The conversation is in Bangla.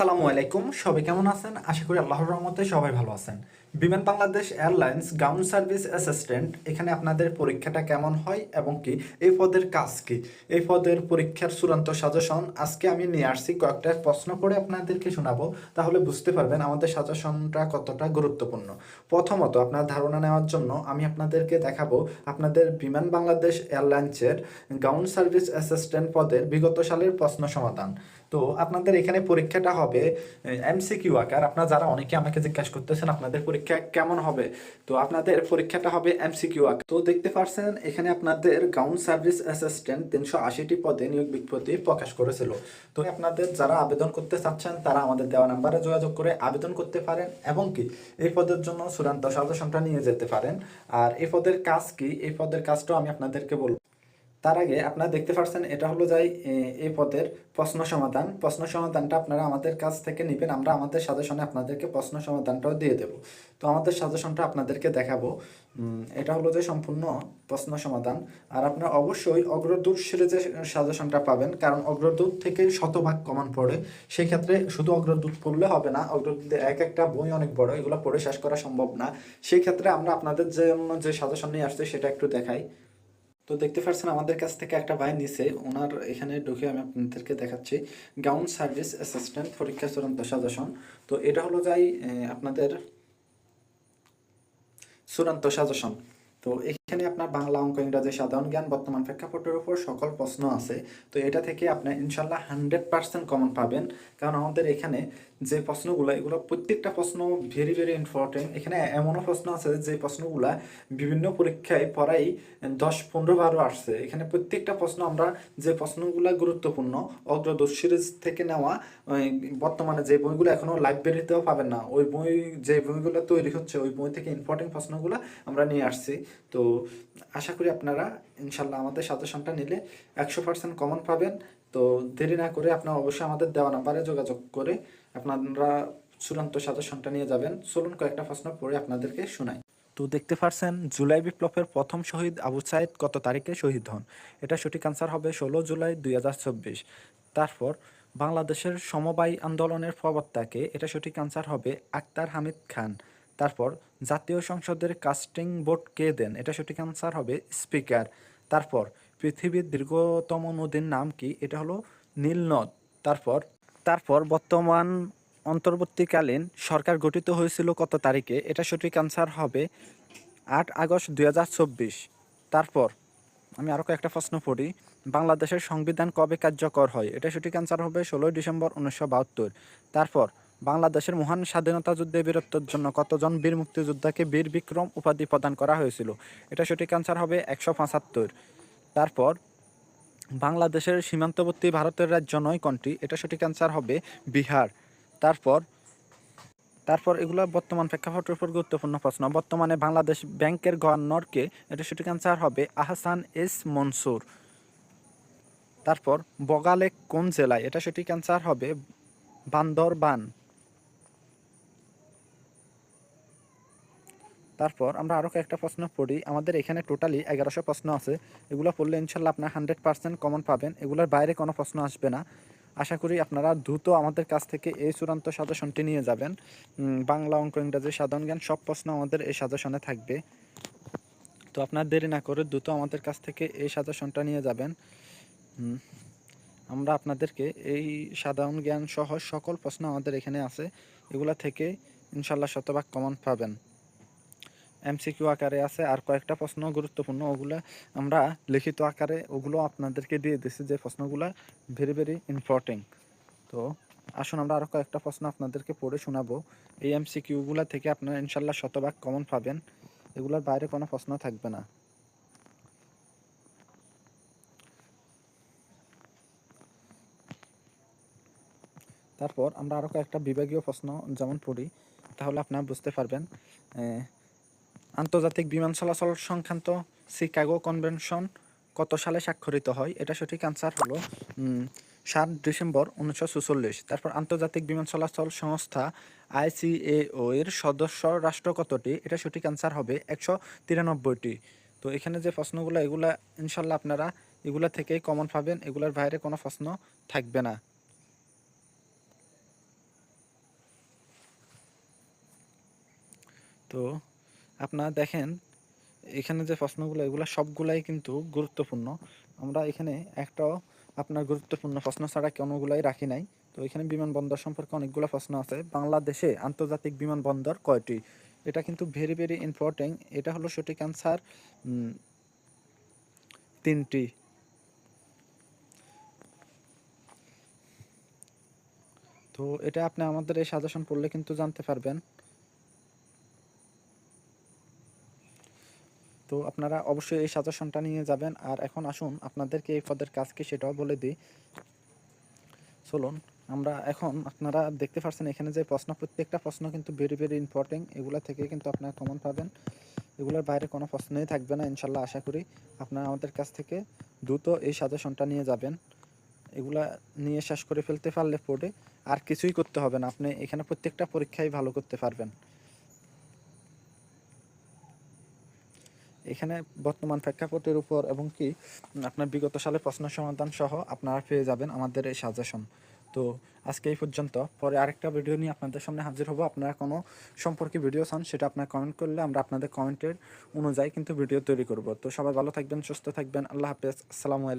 সালামু আলাইকুম, সবাই কেমন আছেন? আশা করি আল্লাহর রহমতে সবাই ভালো আছেন। Biman Bangladesh airlines ground service assistant, এখানে আপনাদের পরীক্ষাটা কেমন হয় এবং কি? এই পদের কাজ কি? এই পদের পরীক্ষার চূড়ান্ত সাজেশন আজকে আমি নিয়ে আসছি। কয়েকটা প্রশ্ন করে আপনাদেরকে শোনাবো, তাহলে বুঝতে পারবেন আমাদের সাজেশনটা কতটা গুরুত্বপূর্ণ। প্রথমত, আপনার ধারণা নেওয়ার জন্য আমি আপনাদেরকে দেখাবো আপনাদের বিমান বাংলাদেশ এয়ারলাইন্সের গ্রাউন্ড সার্ভিস অ্যাসিস্ট্যান্ট পদের বিগত সালের প্রশ্ন সমাধান। তো আপনাদের এখানে পরীক্ষাটা হবে এমসিকিউ আকার। আপনারা যারা অনেকে আমাকে জিজ্ঞাসা করতেছেন, আপনাদের পরীক্ষা কেমন হবে? তো আপনাদের পরীক্ষাটা হবে এমসিকিউ আকার। তো দেখতে পাচ্ছেন এখানে আপনাদের গ্রাউন্ড সার্ভিস অ্যাসিস্ট্যান্ট তিনশো আশিটি পদে নিয়োগ বিজ্ঞপ্তি প্রকাশ করেছিল। তো আপনাদের যারা আবেদন করতে চাচ্ছেন, তারা আমাদের দেওয়া নাম্বারে যোগাযোগ করে আবেদন করতে পারেন এবং কি, এই পদের জন্য চূড়ান্ত সাজেশনটা নিয়ে যেতে পারেন। আর এই পদের কাজ কি? এই পদের কাজটাও আমি আপনাদেরকে বলব। তার আগে আপনারা দেখতে পাচ্ছেন এটা হলো যাই এই পদের প্রশ্ন সমাধান। প্রশ্ন সমাধানটা আপনারা আমাদের কাছ থেকে নেবেন, আমরা আমাদের সাজেশনে আপনাদেরকে প্রশ্ন সমাধানটাও দিয়ে দেব। তো আমাদের সাজেশনটা আপনাদেরকে দেখাবো। এটা হলো যে সম্পূর্ণ প্রশ্ন সমাধান। আর আপনারা অবশ্যই অগ্রদূত সিরিজের সাজেশনটা পাবেন, কারণ অগ্রদূত থেকে শতভাগ কমন পড়ে। সেই ক্ষেত্রে শুধু অগ্রদূত পড়লে হবে না অগ্রদূতের এক একটা বই অনেক বড়, এগুলো পড়ে শেষ করা সম্ভব না। সেই ক্ষেত্রে আমরা আপনাদের জন্য যে সাজেশন নিয়ে আসছে, সেটা একটু দেখাই। তো দেখতে পাচ্ছেন আমাদের কাছ থেকে একটা ভাই নিছে, ওনার এখানে ঢুকে আমি আপনাদেরকে দেখাচ্ছি। গ্রাউন্ড সার্ভিস অ্যাসিস্ট্যান্ট পরীক্ষা চূড়ান্ত সাজেশন। তো এটা হলো যাই আপনাদের চূড়ান্ত সাজেশন। তো এখানে আপনার বাংলা অঙ্ক, ইংরাজি, সাধারণ জ্ঞান, বর্তমান প্রেক্ষাপটের উপর সকল প্রশ্ন আছে। তো এটা থেকে আপনি ইনশাল্লাহ হান্ড্রেড পার্সেন্ট কমন পাবেন। কারণ আমাদের এখানে যে প্রশ্নগুলো, এগুলো প্রত্যেকটা প্রশ্ন ভেরি ভেরি ইম্পর্টেন্ট এখানে এমনও প্রশ্ন আছে যে প্রশ্নগুলা বিভিন্ন পরীক্ষায় পড়াই দশ, পনেরো, বারো আসছে। এখানে প্রত্যেকটা প্রশ্ন আমরা যে প্রশ্নগুলো গুরুত্বপূর্ণ অগ্রদূত সিরিজ থেকে নেওয়া বর্তমানে যে বইগুলো এখনও লাইব্রেরিতেও পাবেন না, ওই বই, যে বইগুলো তৈরি হচ্ছে, ওই বই থেকে ইম্পর্টেন্ট প্রশ্নগুলো আমরা নিয়ে আসছি। তো আশা করি আপনারা ইনশাল্লাহ আমাদের সাজেশনটা নিলে একশো পার্সেন্ট কমন পাবেন। তো দেরি না করে আপনারা অবশ্যই আমাদের দেওয়া নাম্বারে যোগাযোগ করে আপনারা চূড়ান্ত সাজেশনটা নিয়ে যাবেন। চলুন কয়েকটা প্রশ্ন পড়ে আপনাদেরকে শোনাই। তো দেখতে পারছেন, জুলাই বিপ্লবের প্রথম শহীদ আবু সাইদ কত তারিখে শহীদ হন? এটা সঠিক আনসার হবে ষোলো জুলাই দুই হাজার চব্বিশ। তারপর, বাংলাদেশের সমবায় আন্দোলনের প্রবক্তাকে এটা সঠিক আনসার হবে আক্তার হামিদ খান। তারপর, জাতীয় সংসদের কাস্টিং বোর্ড কে দেন? এটা সঠিক আনসার হবে স্পিকার তারপর পৃথিবীর দীর্ঘতম নদীর নাম কি? এটা হলো নীল নদ। তারপর তারপর বর্তমান অন্তর্বর্তীকালীন সরকার গঠিত হয়েছিল কত তারিখে? এটা সঠিক আনসার হবে আট আগস্ট দু হাজার চব্বিশ। তারপর, আমি আরও কয়েকটা প্রশ্ন পড়ি। বাংলাদেশের সংবিধান কবে কার্যকর হয়? এটা সঠিক আনসার হবে ষোলোই ডিসেম্বর উনিশশো বাহাত্তর। তারপর, বাংলাদেশের মহান স্বাধীনতা যুদ্ধে বীরত্বের জন্য কতজন বীর মুক্তিযোদ্ধাকে বীর বিক্রম উপাধি প্রদান করা হয়েছিল? এটা সঠিক আনসার হবে একশো পঁচাত্তর। তারপর, বাংলাদেশের সীমান্তবর্তী ভারতের রাজ্য নয় কোনটি? এটা সঠিক আনসার হবে বিহার। তারপর তারপর এগুলো বর্তমান প্রেক্ষাপটের উপর গুরুত্বপূর্ণ প্রশ্ন। বর্তমানে বাংলাদেশ ব্যাংকের গভর্নরকে এটা সঠিক আনসার হবে আহসান এস মনসুর। তারপর, বগালে কোন জেলায়? এটা সঠিক আনসার হবে বান্দরবান। তারপর আমরা আরও কয়েকটা প্রশ্ন পড়ি। আমাদের এখানে টোটালি এগারোশো প্রশ্ন আছে। এগুলো পড়লে ইনশাল্লাহ আপনার হান্ড্রেড পার্সেন্ট কমন পাবেন। এগুলোর বাইরে কোনো প্রশ্ন আসবে না। আশা করি আপনারা দ্রুত আমাদের কাছ থেকে এই চূড়ান্ত সাজেশনটি নিয়ে যাবেন। বাংলা অঙ্ক, ইংরাজি, সাধারণ জ্ঞান, সব প্রশ্ন আমাদের এই সাজেশনে থাকবে। তো আপনার দেরি না করে দ্রুত আমাদের কাছ থেকে এই সাজেশনটা নিয়ে যাবেন। আমরা আপনাদেরকে এই সাধারণ জ্ঞান সহ সকল প্রশ্ন আমাদের এখানে আছে। এগুলা থেকে ইনশাল্লাহ শতভাগ কমন পাবেন। এমসিকিউ আকারে আছে আর কয়েকটা প্রশ্ন গুরুত্বপূর্ণ, ওগুলো আমরা লিখিত আকারে ওগুলো আপনাদেরকে দিয়ে দিচ্ছি যে প্রশ্নগুলো ভেরি ভেরি ইম্পর্টেন্ট তো আসুন আমরা আরও কয়েকটা প্রশ্ন আপনাদেরকে পড়ে শোনাবো। এই এমসিকিউগুলো থেকে আপনারা ইনশাল্লাহ শতভাগ কমন পাবেন। এগুলোর বাইরে কোনো প্রশ্ন থাকবে না। তারপর আমরা আরও কয়েকটা বিভাগীয় প্রশ্ন যেমন পড়ি, তাহলে আপনারা বুঝতে পারবেন আন্তর্জাতিক বিমান চলাচল সংক্রান্ত শিকাগো কনভেনশন কত সালে স্বাক্ষরিত হয়? এটা সঠিক আনসার হলো সাত ডিসেম্বর উনিশশো তারপর আন্তর্জাতিক বিমান চলাচল সংস্থা আইসিএও এর সদস্য রাষ্ট্র কতটি? এটা সঠিক আনসার হবে একশো তিরানব্বইটি। তো এখানে যে প্রশ্নগুলো, এগুলা ইনশাল্লাহ আপনারা এগুলা থেকেই কমন পাবেন, এগুলার বাইরে কোনো প্রশ্ন থাকবে না। তো আপনারা দেখেন, এখানে যে প্রশ্নগুলো, এগুলো সবগুলাই কিন্তু গুরুত্বপূর্ণ। আমরা এখানে একটাও আপনার গুরুত্বপূর্ণ প্রশ্ন ছাড়া কোনোগুলাই রাখি নাই। তো এখানে বিমানবন্দর সম্পর্কে অনেকগুলো প্রশ্ন আছে। বাংলাদেশে আন্তর্জাতিক বিমানবন্দর কয়টি? এটা কিন্তু ভেরি ভেরি ইম্পর্টেন্ট এটা হলো সঠিক অ্যান্সার তিনটি। তো এটা আপনি আমাদের এই সাজেশন পড়লে কিন্তু জানতে পারবেন। তো আপনারা অবশ্যই এই সাজেশনটা নিয়ে যাবেন। আর এখন আসুন, আপনাদেরকে এই পদের কাজ কি সেটাও বলে দিই। চলুন, আমরা এখন আপনারা দেখতে পাচ্ছেন এখানে যে প্রশ্ন, প্রত্যেকটা প্রশ্ন কিন্তু ভেরি ভেরি ইম্পর্টেন্ট এগুলা থেকে কিন্তু আপনারা কমন পাবেন। এগুলোর বাইরে কোনো প্রশ্নই থাকবে না, ইনশাল্লাহ আশা করি। আপনারা আমাদের কাছ থেকে দ্রুত এই সাজেশনটা নিয়ে যাবেন। এগুলা নিয়ে শেষ করে ফেলতে পারলে পড়ে আর কিছুই করতে হবে না। আপনি এখানে প্রত্যেকটা পরীক্ষাই ভালো করতে পারবেন। এখানে বর্তমান প্রেক্ষাপটের উপর এবং কি আপনার বিগত সালে প্রশ্ন সমাধান সহ আপনারা পেয়ে যাবেন আমাদের এই সাজেশন। তো আজকে এই পর্যন্ত। পরে আরেকটা ভিডিও নিয়ে আপনাদের সামনে হাজির হব। আপনারা কোনো সম্পর্কে ভিডিও চান সেটা আপনারা কমেন্ট করলে আমরা আপনাদের কমেন্টের অনুযায়ী কিন্তু ভিডিও তৈরি করব। তো সবাই ভালো থাকবেন, সুস্থ থাকবেন। আল্লাহ হাফেজ। আসসালামু আলাইকুম।